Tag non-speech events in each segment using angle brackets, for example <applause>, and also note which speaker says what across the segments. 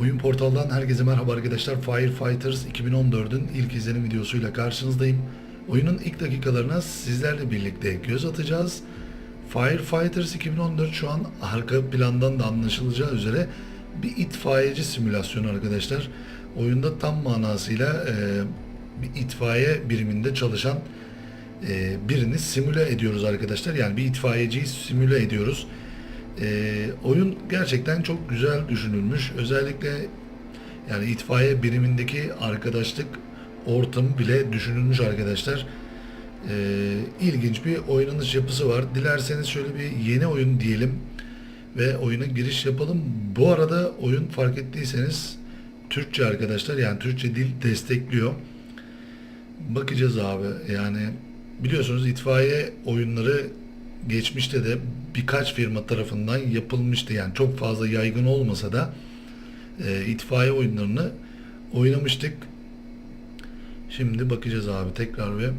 Speaker 1: Oyun portaldan herkese merhaba arkadaşlar. Firefighters 2014'ün ilk izlenim videosuyla karşınızdayım. Oyunun ilk dakikalarına sizlerle birlikte göz atacağız. Firefighters 2014 şu an arka plandan da anlaşılacağı üzere bir itfaiyeci simülasyonu arkadaşlar. Oyunda tam manasıyla e, bir itfaiye biriminde çalışan e, birini simüle ediyoruz arkadaşlar. Yani bir itfaiyeciyi simüle ediyoruz. E, oyun gerçekten çok güzel düşünülmüş. Özellikle yani itfaiye birimindeki arkadaşlık ortamı bile düşünülmüş arkadaşlar. E, ilginç bir oynanış yapısı var. Dilerseniz şöyle bir yeni oyun diyelim ve oyuna giriş yapalım. Bu arada oyun fark ettiyseniz Türkçe arkadaşlar yani Türkçe dil destekliyor. Bakacağız abi. Yani biliyorsunuz itfaiye oyunları geçmişte de birkaç firma tarafından yapılmıştı. Yani çok fazla yaygın olmasa da e, itfaiye oyunlarını oynamıştık. Şimdi bakacağız abi tekrar ve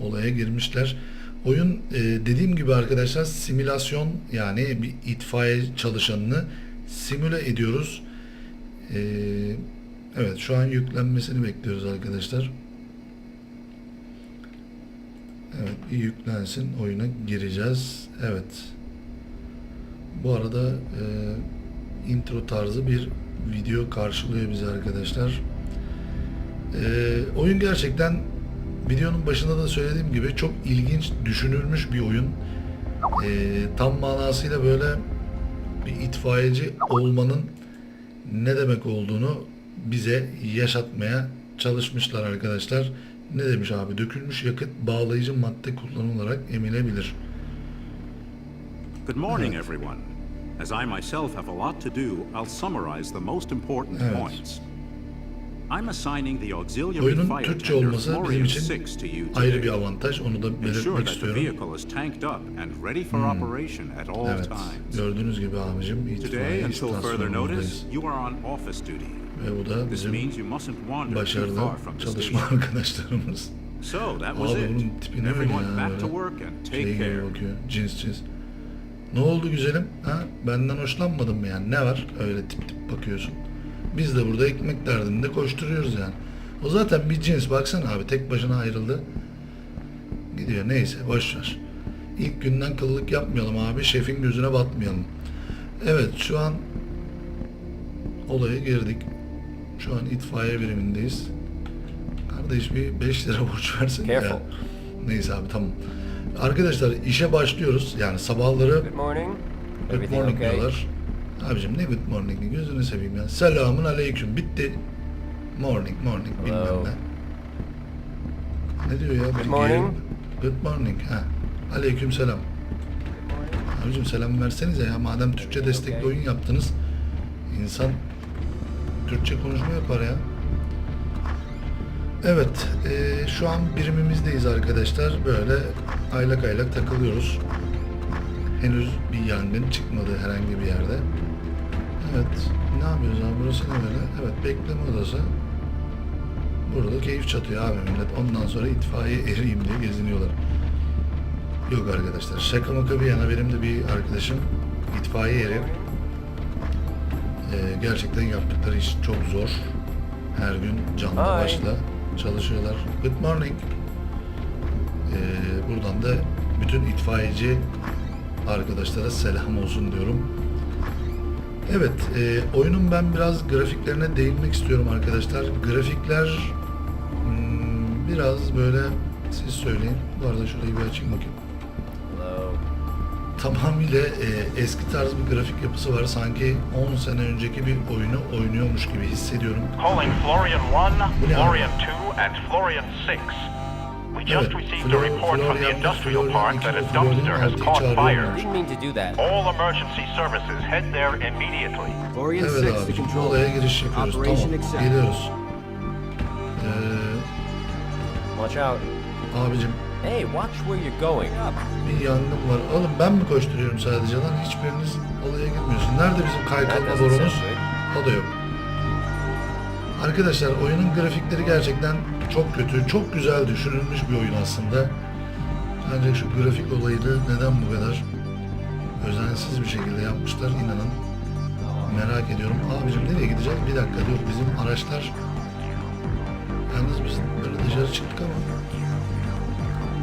Speaker 1: olaya girmişler. Oyun e, dediğim gibi arkadaşlar simülasyon yani bir itfaiye çalışanını simüle ediyoruz. E, evet şu an yüklenmesini bekliyoruz arkadaşlar. Evet yüklensin oyuna gireceğiz. Evet. Bu arada e, intro tarzı bir video karşılıyor bizi arkadaşlar. E, oyun gerçekten videonun başında da söylediğim gibi çok ilginç düşünülmüş bir oyun. E, tam manasıyla böyle bir itfaiyeci olmanın ne demek olduğunu bize yaşatmaya çalışmışlar arkadaşlar. Ne demiş abi? Dökülmüş yakıt bağlayıcı madde kullanılarak emilebilir.
Speaker 2: Good morning, everyone. As I myself have a lot to do, I'll summarize the most important
Speaker 1: Evet.
Speaker 2: points.
Speaker 1: Oyunun Türkçe olması bizim için
Speaker 2: 6 to you
Speaker 1: ayrı bir avantaj. Onu da belirtmek istiyorum.
Speaker 2: all
Speaker 1: Evet. Gördüğünüz gibi abicim itfaiye istasyonundayız. Ve bu da bizim başarılı çalışma arkadaşlarımız.
Speaker 2: So that was
Speaker 1: Abi bunun tipi ne öyle ya böyle şey bakıyor. Cins cins. Ne oldu güzelim? Ha? Benden hoşlanmadın mı yani? Ne var? Öyle tip tip bakıyorsun. Biz de burada ekmek derdinde koşturuyoruz yani. O zaten bir cins. Baksana abi tek başına ayrıldı. Gidiyor neyse boş ver. İlk günden kıllık yapmayalım abi. Şefin gözüne batmayalım. Evet şu an olaya girdik. Şu an itfaiye birimindeyiz. Kardeş bir 5 lira borç versene ya. Neyse abi tamam. Arkadaşlar işe başlıyoruz. Yani sabahları
Speaker 3: Good morning.
Speaker 1: good morning diyorlar. Abicim ne good morning'i gözünü seveyim ya. Selamun aleyküm. Bitti. Morning morning bilmem
Speaker 3: Hello.
Speaker 1: ne. Ne diyor ya?
Speaker 3: Good morning.
Speaker 1: Good morning. Ha. Aleyküm selam. Abicim selam versenize ya. Madem Türkçe destekli
Speaker 3: Okay.
Speaker 1: oyun yaptınız. insan Türkçe konuşma yapar ya. Evet, eee, şu an birimimizdeyiz arkadaşlar. Böyle aylak aylak takılıyoruz. Henüz bir yangın çıkmadı herhangi bir yerde. Evet, ne yapıyoruz abi? Burası ne böyle? Evet, bekleme odası. Burada keyif çatıyor abi millet. Ondan sonra itfaiye eriyim diye geziniyorlar. Yok arkadaşlar, şaka maka bir yana benim de bir arkadaşım itfaiye eri. Ee, gerçekten yaptıkları iş çok zor. Her gün canlı
Speaker 3: Hi.
Speaker 1: başla çalışıyorlar. Good morning. Ee, buradan da bütün itfaiyeci arkadaşlara selam olsun diyorum. Evet, e, oyunun ben biraz grafiklerine değinmek istiyorum arkadaşlar. Grafikler hmm, biraz böyle siz söyleyin. Bu arada şurayı bir açayım bakayım
Speaker 3: Hello.
Speaker 1: tamamıyla e, eski tarz bir grafik yapısı var. Sanki 10 sene önceki bir oyunu oynuyormuş gibi hissediyorum.
Speaker 4: Calling Florian 1,
Speaker 1: Bu ne abi?
Speaker 4: Florian 2, and Florian 6. Just
Speaker 1: Evet,
Speaker 4: received a report from the industrial park that a dumpster has caught fire.
Speaker 3: Didn't mean to do that.
Speaker 4: All emergency services head there immediately.
Speaker 5: Florian
Speaker 1: Evet
Speaker 5: 6 to control.
Speaker 1: olaya giriş yapıyoruz.
Speaker 5: Operation
Speaker 1: Tamam,
Speaker 5: accepted.
Speaker 1: geliyoruz. Ee,
Speaker 3: Watch out.
Speaker 1: abicim
Speaker 3: Hey, watch where you're going.
Speaker 1: bir yangın var. Oğlum ben mi koşturuyorum sadece lan? Hiçbiriniz olaya girmiyorsun. Nerede bizim kaykılma borumuz? O da yok. Arkadaşlar oyunun grafikleri gerçekten çok kötü. Çok güzel düşünülmüş bir oyun aslında. Ancak şu grafik olayını neden bu kadar özensiz bir şekilde yapmışlar inanın merak ediyorum. Abicim nereye gideceğiz? Bir dakika dur. Bizim araçlar... Yalnız biz böyle dışarı çıktık ama...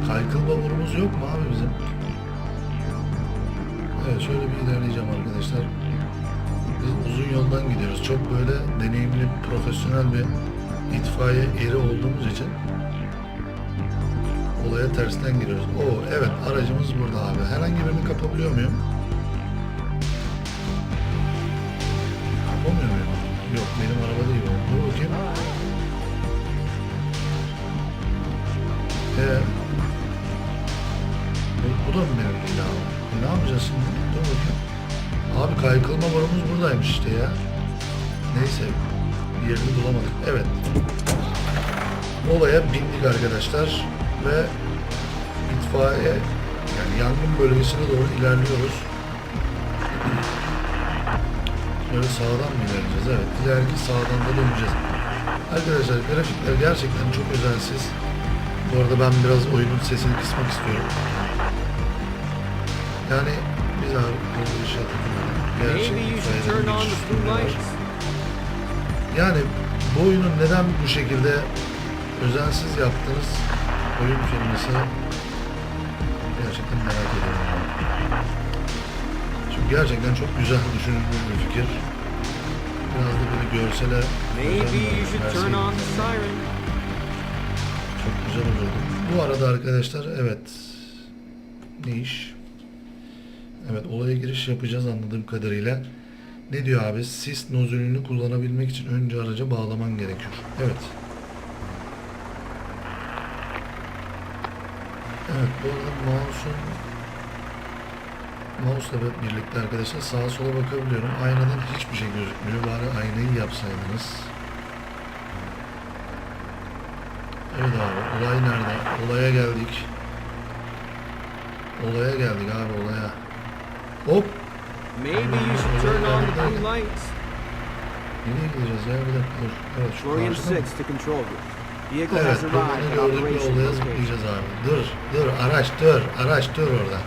Speaker 1: Kaykıl bavulumuz yok mu abi bizim? Evet şöyle bir ilerleyeceğim arkadaşlar. Biz uzun yoldan gidiyoruz. Çok böyle deneyimli, profesyonel bir itfaiye eri olduğumuz için olaya tersten giriyoruz. Oo evet aracımız burada abi. Herhangi birini kapabiliyor muyum? Kapamıyor muyum? Yok benim araba değil o. Dur bakayım. Ee, bu, bu da mı benim değil abi? Ne yapacağız şimdi? Dur bakayım. Abi kaykılma borumuz buradaymış işte ya. Neyse. Yerini bulamadık. Evet. Olaya bindik arkadaşlar. Ve itfaiye yani yangın bölgesine doğru ilerliyoruz. Böyle sağdan mı ilerleyeceğiz? Evet. İleriki sağdan da döneceğiz. Arkadaşlar grafikler gerçekten çok özensiz. Bu arada ben biraz oyunun sesini kısmak istiyorum. Yani
Speaker 5: Maybe you should turn on the blue lights.
Speaker 1: Yani bu oyunu neden bu şekilde özensiz yaptınız oyun firması gerçekten merak ediyorum. Çünkü gerçekten çok güzel düşünülmüş bir fikir. Biraz da böyle görsele
Speaker 5: Maybe
Speaker 1: özen
Speaker 5: you should turn on the
Speaker 1: verseydiniz
Speaker 5: siren.
Speaker 1: çok güzel olurdu. Bu arada arkadaşlar evet ne iş? Evet olaya giriş yapacağız anladığım kadarıyla. Ne diyor abi? Sis nozülünü kullanabilmek için önce araca bağlaman gerekiyor. Evet. Evet bu arada mouse'un mouse'la birlikte arkadaşlar sağa sola bakabiliyorum. Aynadan hiçbir şey gözükmüyor. Bari aynayı yapsaydınız. Evet abi olay nerede? Olaya geldik. Olaya geldik abi olaya. Hop!
Speaker 5: Maybe you should turn on the blue lights.
Speaker 1: Nereye gideceğiz ya? Bir dakika dur. Evet şu mı?
Speaker 5: 6 to control group. Vehicle
Speaker 1: Evet,
Speaker 5: has arrived at operation location.
Speaker 1: abi. Dur, dur, araç dur, araç dur orada.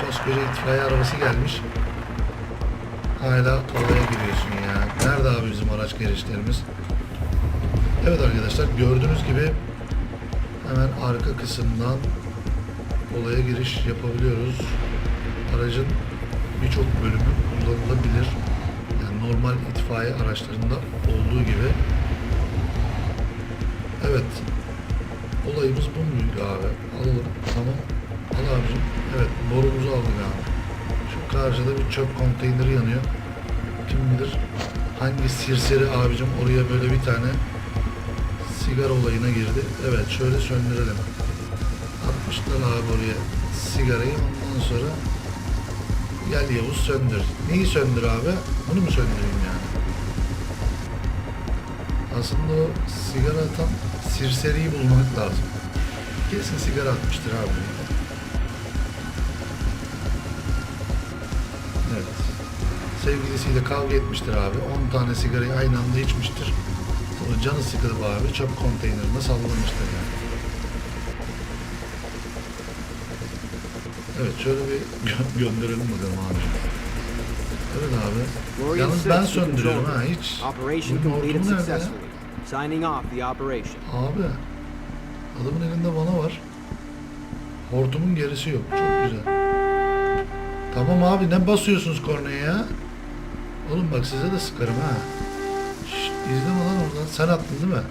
Speaker 1: Koskoca itfaiye arabası gelmiş. Hala olaya giriyorsun ya. Nerede abi bizim araç gelişlerimiz? Evet arkadaşlar gördüğünüz gibi hemen arka kısımdan olaya giriş yapabiliyoruz. Aracın birçok bölümü kullanılabilir. Yani normal itfaiye araçlarında olduğu gibi. Evet. Olayımız bu muydu abi? Alalım. Tamam. Al abicim. Evet. Borumuzu aldık abi. Şu karşıda bir çöp konteyneri yanıyor. Kim bilir hangi sirseri abicim oraya böyle bir tane sigara olayına girdi. Evet şöyle söndürelim. Atmışlar abi oraya sigarayı. Ondan sonra gel Yavuz söndür. Neyi söndür abi? Bunu mu söndüreyim yani? Aslında o sigara atan sirseriyi bulmak lazım. Kesin sigara atmıştır abi. Evet. Sevgilisiyle kavga etmiştir abi. 10 tane sigarayı aynı anda içmiştir. Sonra canı sıkılıp abi çöp konteynerine sallamıştır yani. Evet şöyle bir gö- gönderelim bakalım abi. Evet abi. Yalnız
Speaker 5: 6
Speaker 1: ben söndürüyorum ha hiç.
Speaker 5: Operation completed
Speaker 1: hortumu nerede ya?
Speaker 5: successfully. Signing off the operation.
Speaker 1: Abi adamın elinde bana var. Hortumun gerisi yok. Çok güzel. Tamam abi ne basıyorsunuz kornaya ya? Oğlum bak size de sıkarım ha. Şşt izleme lan oradan. Sen attın değil mi?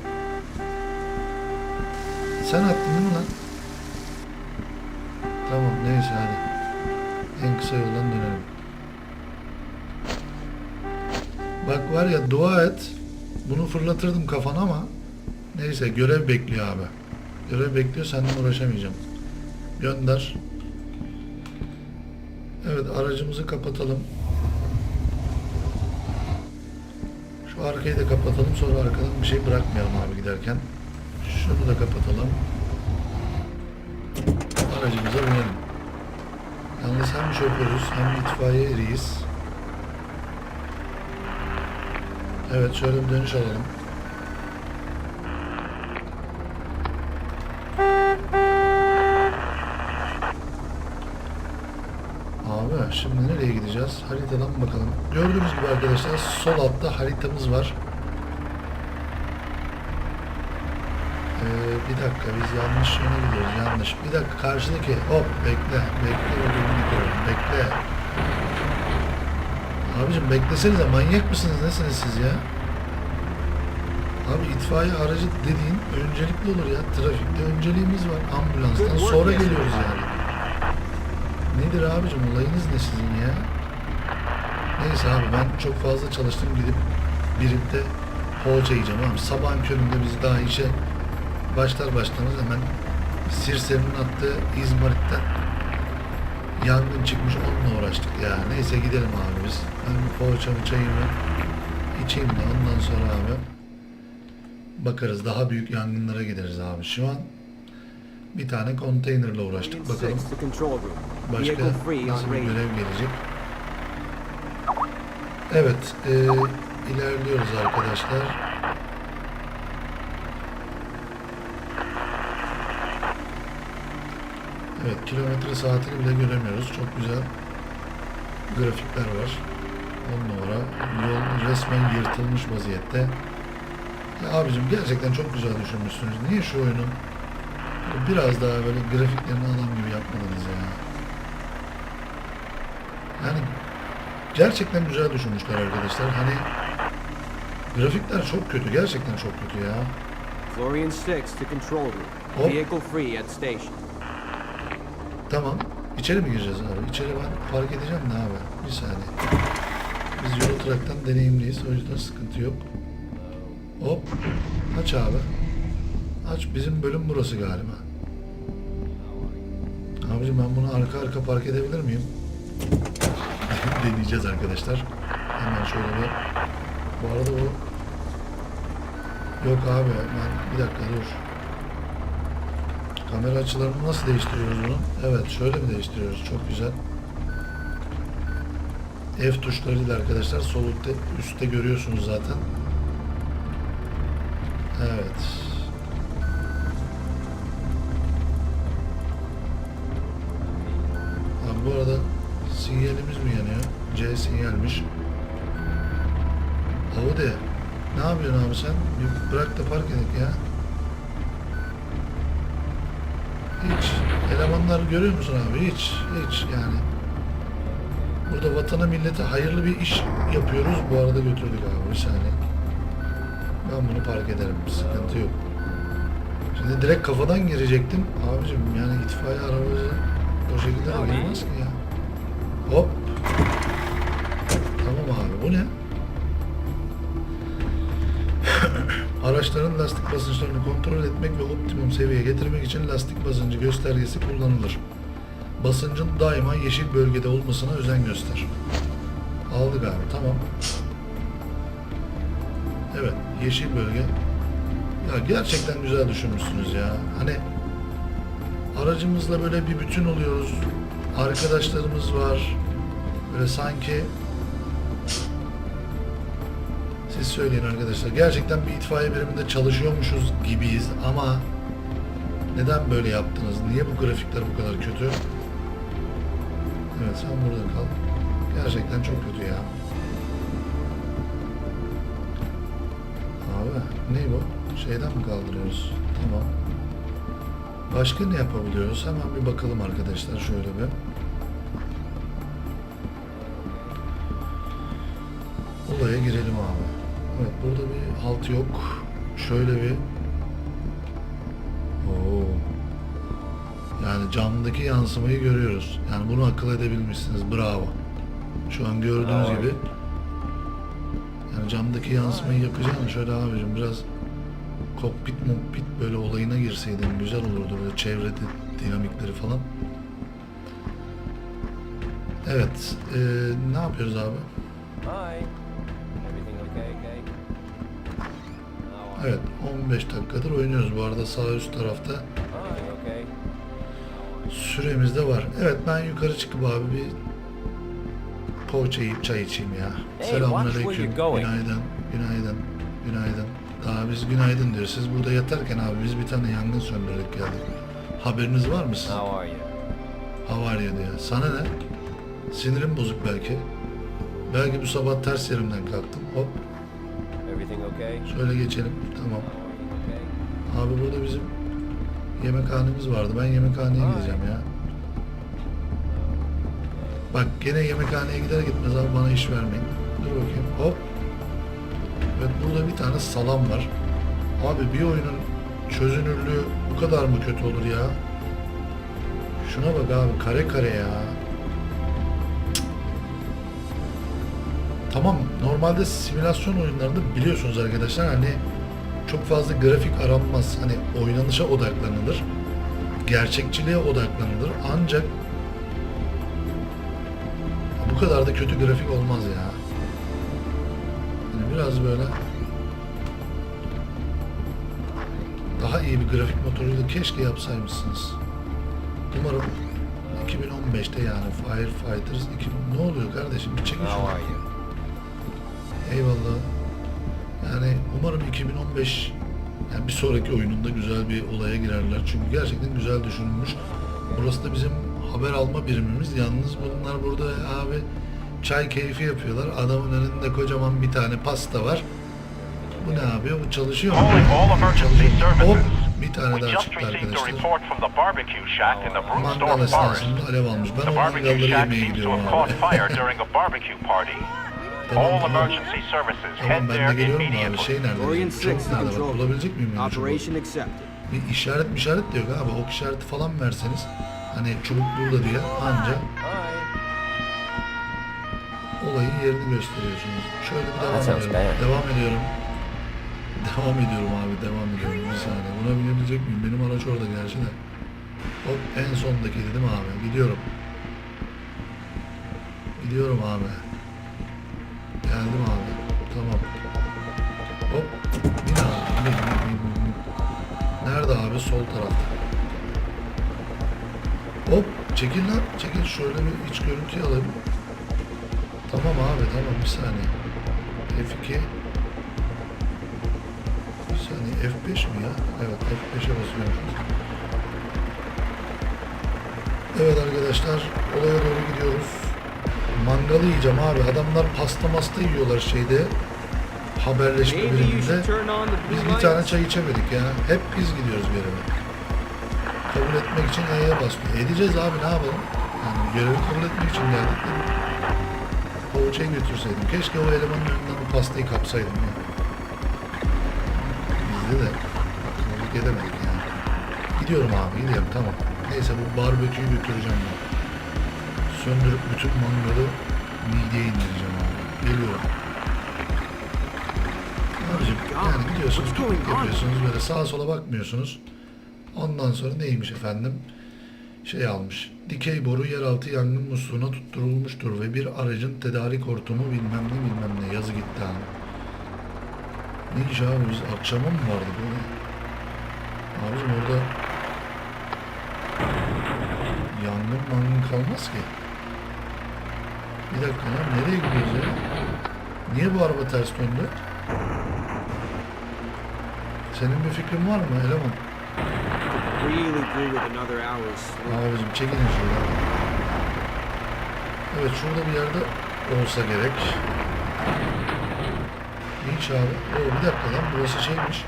Speaker 1: Sen attın değil mi lan? Neyse hadi. En kısa yoldan dönelim. Bak var ya dua et. Bunu fırlatırdım kafana ama neyse görev bekliyor abi. Görev bekliyor senden uğraşamayacağım. Gönder. Evet aracımızı kapatalım. Şu arkayı da kapatalım sonra arkadan bir şey bırakmayalım abi giderken. Şunu da kapatalım. Aracımıza binelim. Yalnız hem şoförüz hem itfaiye eriyiz. Evet şöyle bir dönüş alalım. Abi Şimdi nereye gideceğiz? Haritadan bakalım. Gördüğünüz gibi arkadaşlar sol altta haritamız var. Bir dakika biz yanlış yöne gidiyoruz yanlış. Bir dakika karşıdaki hop bekle bekle ödülünü görüyorum bekle. Abicim beklesenize manyak mısınız nesiniz siz ya? Abi itfaiye aracı dediğin öncelikli olur ya. Trafikte önceliğimiz var. Ambulanstan sonra geliyoruz yani. Nedir abicim olayınız ne sizin ya? Neyse abi ben çok fazla çalıştım gidip birlikte poğaça yiyeceğim abi. Sabahın köründe biz daha işe başlar başlamaz hemen Sirse'nin attığı İzmarit'ten yangın çıkmış onunla uğraştık ya. Neyse gidelim abi biz. Ben poğaçamı çayımı içeyim de ondan sonra abi bakarız. Daha büyük yangınlara gideriz abi. Şu an bir tane konteynerle uğraştık. Bakalım
Speaker 5: 6 to control room.
Speaker 1: başka nasıl bir görev gelecek. Evet, e, ilerliyoruz arkadaşlar. Evet, kilometre saatini bile göremiyoruz. Çok güzel grafikler var. 10 numara. Yol resmen yırtılmış vaziyette. Ya abicim gerçekten çok güzel düşünmüşsünüz. Niye şu oyunun biraz daha böyle grafiklerini adam gibi yapmadınız ya? Yani gerçekten güzel düşünmüşler arkadaşlar. Hani grafikler çok kötü. Gerçekten çok kötü ya.
Speaker 5: Florian 6 to control room. Vehicle free at station.
Speaker 1: Tamam. İçeri mi gireceğiz abi? İçeri ben park edeceğim de abi. Bir saniye. Biz yol track'tan deneyimliyiz. O yüzden sıkıntı yok. Hop. Aç abi. Aç. Bizim bölüm burası galiba. Abicim ben bunu arka arka park edebilir miyim? <laughs> Deneyeceğiz arkadaşlar. Hemen şöyle bir... Bu arada bu... Yok abi ben... Bir dakika dur. Kamera açılarını nasıl değiştiriyoruz bunu? Evet şöyle mi değiştiriyoruz? Çok güzel. F tuşlarıyla arkadaşlar sol üstte, görüyorsunuz zaten. Evet. Abi bu arada sinyalimiz mi yanıyor? C sinyalmiş. Audi. Ne yapıyorsun abi sen? Bir bırak da park edelim ya. Hiç. Elemanlar görüyor musun abi? Hiç. Hiç yani. Burada vatana millete hayırlı bir iş yapıyoruz. Bu arada götürdük abi bir saniye. Ben bunu park ederim. Sıkıntı yok. Şimdi direkt kafadan girecektim. Abicim yani itfaiye arabası o şekilde de girmez ki ya. Hop. Tamam abi bu ne? Araçların lastik basınçlarını kontrol etmek ve optimum seviyeye getirmek için lastik basıncı göstergesi kullanılır. Basıncın daima yeşil bölgede olmasına özen göster. Aldık abi tamam. Evet yeşil bölge. Ya gerçekten güzel düşünmüşsünüz ya. Hani aracımızla böyle bir bütün oluyoruz. Arkadaşlarımız var. Böyle sanki söyleyin arkadaşlar. Gerçekten bir itfaiye biriminde çalışıyormuşuz gibiyiz ama neden böyle yaptınız? Niye bu grafikler bu kadar kötü? Evet sen burada kal. Gerçekten çok kötü ya. Abi ne bu? Şeyden mi kaldırıyoruz? Tamam. Başka ne yapabiliyoruz? Hemen bir bakalım arkadaşlar şöyle bir. Olaya girelim abi. Evet burada bir halt yok. Şöyle bir Oo. Yani camdaki yansımayı görüyoruz. Yani bunu akıl edebilmişsiniz. Bravo. Şu an gördüğünüz
Speaker 3: Bravo.
Speaker 1: gibi yani camdaki yansımayı yapacağım. Şöyle abicim biraz kokpit mokpit böyle olayına girseydin güzel olurdu. Böyle çevre di- dinamikleri falan. Evet. eee, ne yapıyoruz abi?
Speaker 3: Hi.
Speaker 1: Evet 15 dakikadır oynuyoruz. Bu arada sağ üst tarafta
Speaker 3: you?
Speaker 1: Süremiz de var. Evet ben yukarı çıkıp abi bir poğaça yiyip çay içeyim ya.
Speaker 3: Hey,
Speaker 1: Selamünaleyküm. Günaydın. Günaydın. Günaydın. Daha biz günaydın diyoruz. Siz burada yatarken abi biz bir tane yangın söndürdük geldik. Haberiniz var mı sizin?
Speaker 3: How are you?
Speaker 1: Havar ya diyor. Sana ne? Sinirim bozuk belki. Belki bu sabah ters yerimden kalktım. Hop
Speaker 3: Everything okay?
Speaker 1: şöyle geçelim. Tamam. Abi burada bizim yemekhanemiz vardı. Ben yemekhaneye gideceğim ya. Bak gene yemekhaneye gider gitmez abi bana iş vermeyin. Dur bakayım. Hop. Evet burada bir tane salam var. Abi bir oyunun çözünürlüğü bu kadar mı kötü olur ya? Şuna bak abi kare kare ya. Cık. Tamam normalde simülasyon oyunlarında biliyorsunuz arkadaşlar hani çok fazla grafik aranmaz. Hani oynanışa odaklanılır. Gerçekçiliğe odaklanılır. Ancak bu kadar da kötü grafik olmaz ya. Yani biraz böyle daha iyi bir grafik motoruyla keşke yapsaymışsınız. Umarım 2015'te yani Firefighters 2000 ne oluyor kardeşim bir çekin şunu. Eyvallah. Yani umarım 2015 yani bir sonraki oyununda güzel bir olaya girerler. Çünkü gerçekten güzel düşünülmüş. Burası da bizim haber alma birimimiz. Yalnız bunlar burada abi çay keyfi yapıyorlar. Adamın önünde kocaman bir tane pasta var. Bu ne yapıyor? Bu çalışıyor mu? Çalışıyor. Hop! Bir tane daha çıktı arkadaşlar. Mangal esnasında alev almış. Ben o mangalları yemeye gidiyorum abi. <laughs> Tamam,
Speaker 4: All
Speaker 1: tamam.
Speaker 4: emergency services
Speaker 1: Tamam
Speaker 4: head
Speaker 1: ben de
Speaker 4: there
Speaker 1: geliyorum abi.
Speaker 4: immediately.
Speaker 1: Şey nerede? Çok
Speaker 5: 6 to
Speaker 1: nerede? Bak,
Speaker 5: control
Speaker 1: bulabilecek miyim? çubuğu?
Speaker 5: Operation accepted.
Speaker 1: Bir işaret işaret de yok abi. Ok işareti falan verseniz hani çubuk burada diye anca olayın yerini gösteriyorsunuz. Şöyle bir devam
Speaker 3: sounds
Speaker 1: ediyorum.
Speaker 3: bad.
Speaker 1: Devam ediyorum. Devam ediyorum abi devam ediyorum. Bir saniye. Buna binebilecek miyim? Benim araç orada gerçi de. Hop en sondaki dedim abi. Gidiyorum. Gidiyorum abi. Geldim abi. Tamam. Hop. Bin abi. Nerede abi? Sol tarafta. Hop. Çekil lan. Çekil. Şöyle bir iç görüntü alayım. Tamam abi tamam bir saniye. F2 Bir saniye F5 mi ya? Evet F5'e basıyorum. Evet arkadaşlar olaya doğru gidiyoruz. Mangalı yiyeceğim abi. Adamlar pasta masta yiyorlar şeyde. Haberleşme
Speaker 5: the
Speaker 1: Biz bir tane çay içemedik ya. Hep biz gidiyoruz yere. Kabul etmek için E'ye basıyor. Edeceğiz abi ne yapalım? Yani görevi kabul etmek için geldik. Poğaçayı götürseydim. Keşke o elemanın önünden o pastayı kapsaydım ya. Bizde de haksızlık edemedik yani. Gidiyorum abi gidiyorum tamam. Neyse bu barbeküyü götüreceğim ben. Söndürüp bütün mangalı mideye indireceğim abi. Geliyorum. Abicim yani gidiyorsunuz yapıyorsunuz böyle sağa sola bakmıyorsunuz. Ondan sonra neymiş efendim? Şey almış. Dikey boru yeraltı yangın musluğuna tutturulmuştur ve bir aracın tedarik hortumu bilmem ne bilmem ne yazı gitti abi. Ne iş abi biz akşama mı vardı bu? Abicim orada yangın mangın kalmaz ki. Bir dakika lan nereye gidiyoruz ya? Niye bu araba ters döndü? Senin bir fikrin var mı eleman? Abicim çekilin şuradan. Evet şurada bir yerde olsa gerek. Hiç abi. Oo, bir dakika lan burası şeymiş.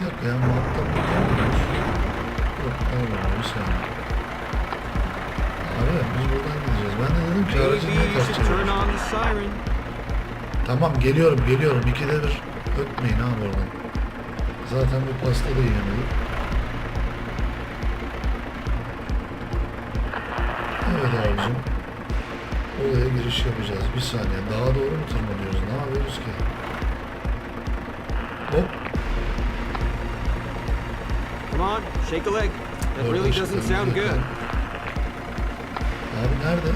Speaker 1: Bir dakika ya muhatap mi? Yok pardon bir saniye. Ben de dedim ki aracı
Speaker 5: Maybe
Speaker 1: niye
Speaker 5: you
Speaker 1: ters
Speaker 5: should turn
Speaker 1: çeviriyorsun?
Speaker 5: on the siren.
Speaker 1: Tamam geliyorum geliyorum. İkide bir ötmeyin abi oradan. Zaten bu pasta da yiyemedik. Evet abicim. Olaya giriş yapacağız. Bir saniye. Daha doğru mu tırmanıyoruz? Ne yapıyoruz ki? Hop.
Speaker 5: Come on, shake a leg. That really doesn't sound good.
Speaker 1: Abi nerede?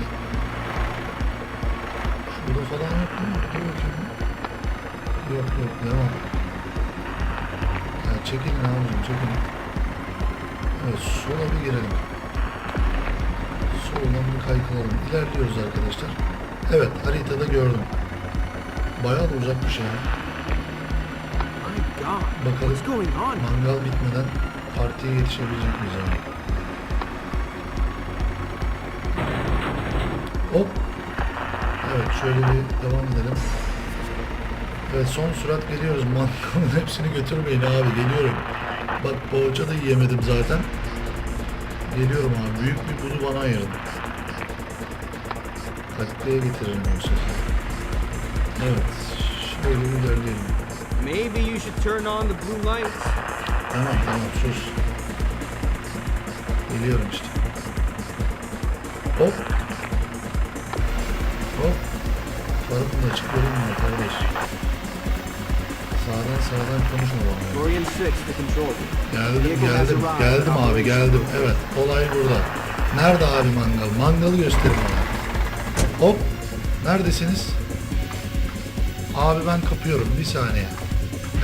Speaker 1: Şurada falan yok mu? Dur bakayım. Yok yok devam. Ya çekilin abicim çekilin. Evet sola bir girelim. Soldan bir kaykılalım. İlerliyoruz arkadaşlar. Evet haritada gördüm. Bayağı da uzakmış ya.
Speaker 5: My God,
Speaker 1: Bakalım mangal bitmeden partiye yetişebilecek miyiz abi? Hop. Evet şöyle bir devam edelim. Evet son sürat geliyoruz. Mangalın <laughs> hepsini götürmeyin abi geliyorum. Bak poğaça da yiyemedim zaten. Geliyorum abi. Büyük bir bunu bana ayırın. Taklaya getiririm yoksa. Evet. Şöyle bir ilerleyelim.
Speaker 5: Maybe you should turn on the blue lights.
Speaker 1: Tamam tamam sus. Geliyorum işte. Hop. Farkın da açık görünmüyor kardeş. Sağdan sağdan konuşma bana.
Speaker 5: Florian 6 to control.
Speaker 1: Geldim geldim geldim abi geldim. Evet olay burada. Nerede abi mangal? Mangalı gösterin bana. Hop. Neredesiniz? Abi ben kapıyorum bir saniye.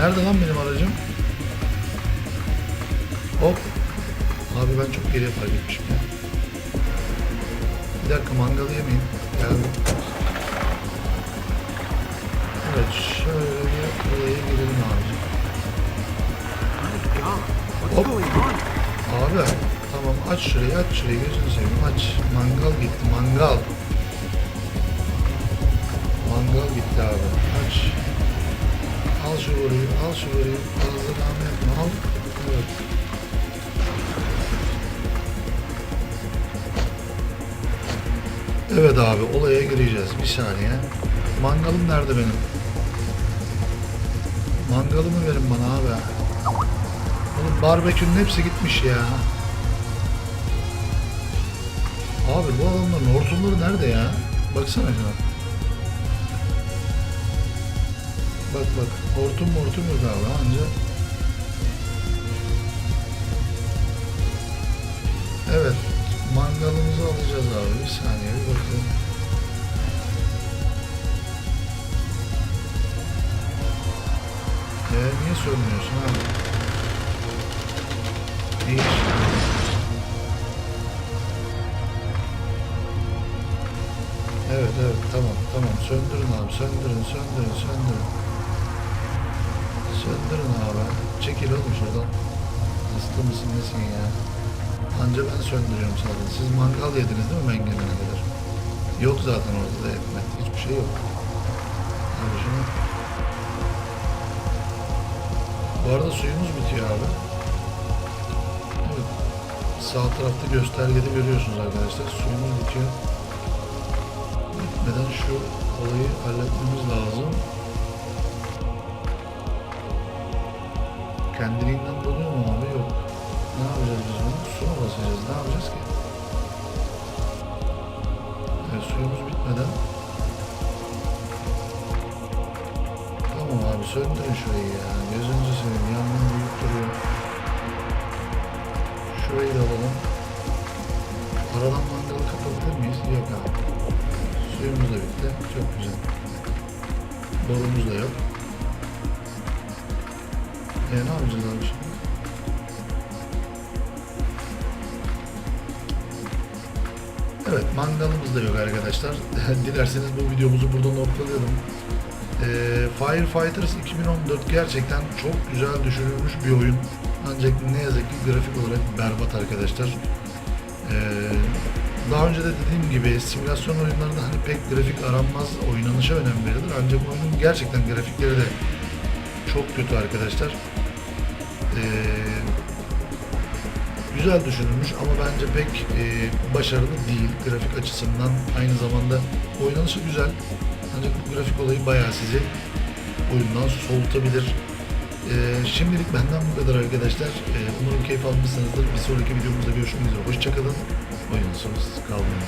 Speaker 1: Nerede lan benim aracım? Hop. Abi ben çok geriye fark etmişim ya. Bir dakika mangalı yemeyin. Geldim. Şöyle buraya girelim
Speaker 5: what's
Speaker 1: Hop. Abi tamam aç şurayı aç şurayı gözünü seveyim aç. Mangal gitti mangal. Mangal gitti abi aç. Al şu boruyu al şu boruyu fazla devam etme al. Evet. Evet abi olaya gireceğiz bir saniye. Mangalım nerede benim? Mangalımı verin bana abi. Oğlum barbekünün hepsi gitmiş ya. Abi bu adamların hortumları nerede ya? Baksana şuna. Bak bak hortum hortum yok abi anca. Evet mangalımızı alacağız abi bir saniye bir bakalım. Söylemiyorsun abi? İşte. Evet evet tamam tamam söndürün abi söndürün söndürün söndürün. Söndürün abi. Çekil oğlum şuradan. Hasta mısın nesin ya? Anca ben söndürüyorum zaten. Siz mangal yediniz değil mi ben? Yok zaten orada da ekmek. Hiçbir şey yok. Abi şunu. Bu arada suyumuz bitiyor abi. Evet. Sağ tarafta göstergede görüyorsunuz arkadaşlar. Suyumuz bitiyor. Bitmeden şu olayı halletmemiz lazım. Kendiliğinden doluyor mu abi? Yok. Ne yapacağız biz bunu? Su mu basacağız? Ne yapacağız ki? Evet, suyumuz bitmeden. Söndürün şurayı ya. Gözünüzü seveyim. Yangın büyük duruyor. Şurayı da alalım. Aradan mangalı kapatabilir miyiz? Yok abi. Suyumuz da bitti. Çok güzel. Borumuz da yok. E ne yapacağız abi şimdi? Mangalımız da yok arkadaşlar. <laughs> Dilerseniz bu videomuzu burada noktalayalım. Ee, Firefighters 2014 gerçekten çok güzel düşünülmüş bir oyun. Ancak ne yazık ki grafik olarak berbat arkadaşlar. Ee, daha önce de dediğim gibi simülasyon oyunlarında hani pek grafik aranmaz, oynanışa önem verilir. Ancak oyunun gerçekten grafikleri de çok kötü arkadaşlar. Ee, güzel düşünülmüş ama bence pek e, başarılı değil grafik açısından. Aynı zamanda oynanışı güzel. Ancak bu grafik olayı bayağı sizi oyundan soğutabilir. Ee, şimdilik benden bu kadar arkadaşlar. Ee, umarım keyif almışsınızdır. Bir sonraki videomuzda görüşmek üzere. Hoşçakalın. Oyunsuz kalmayın.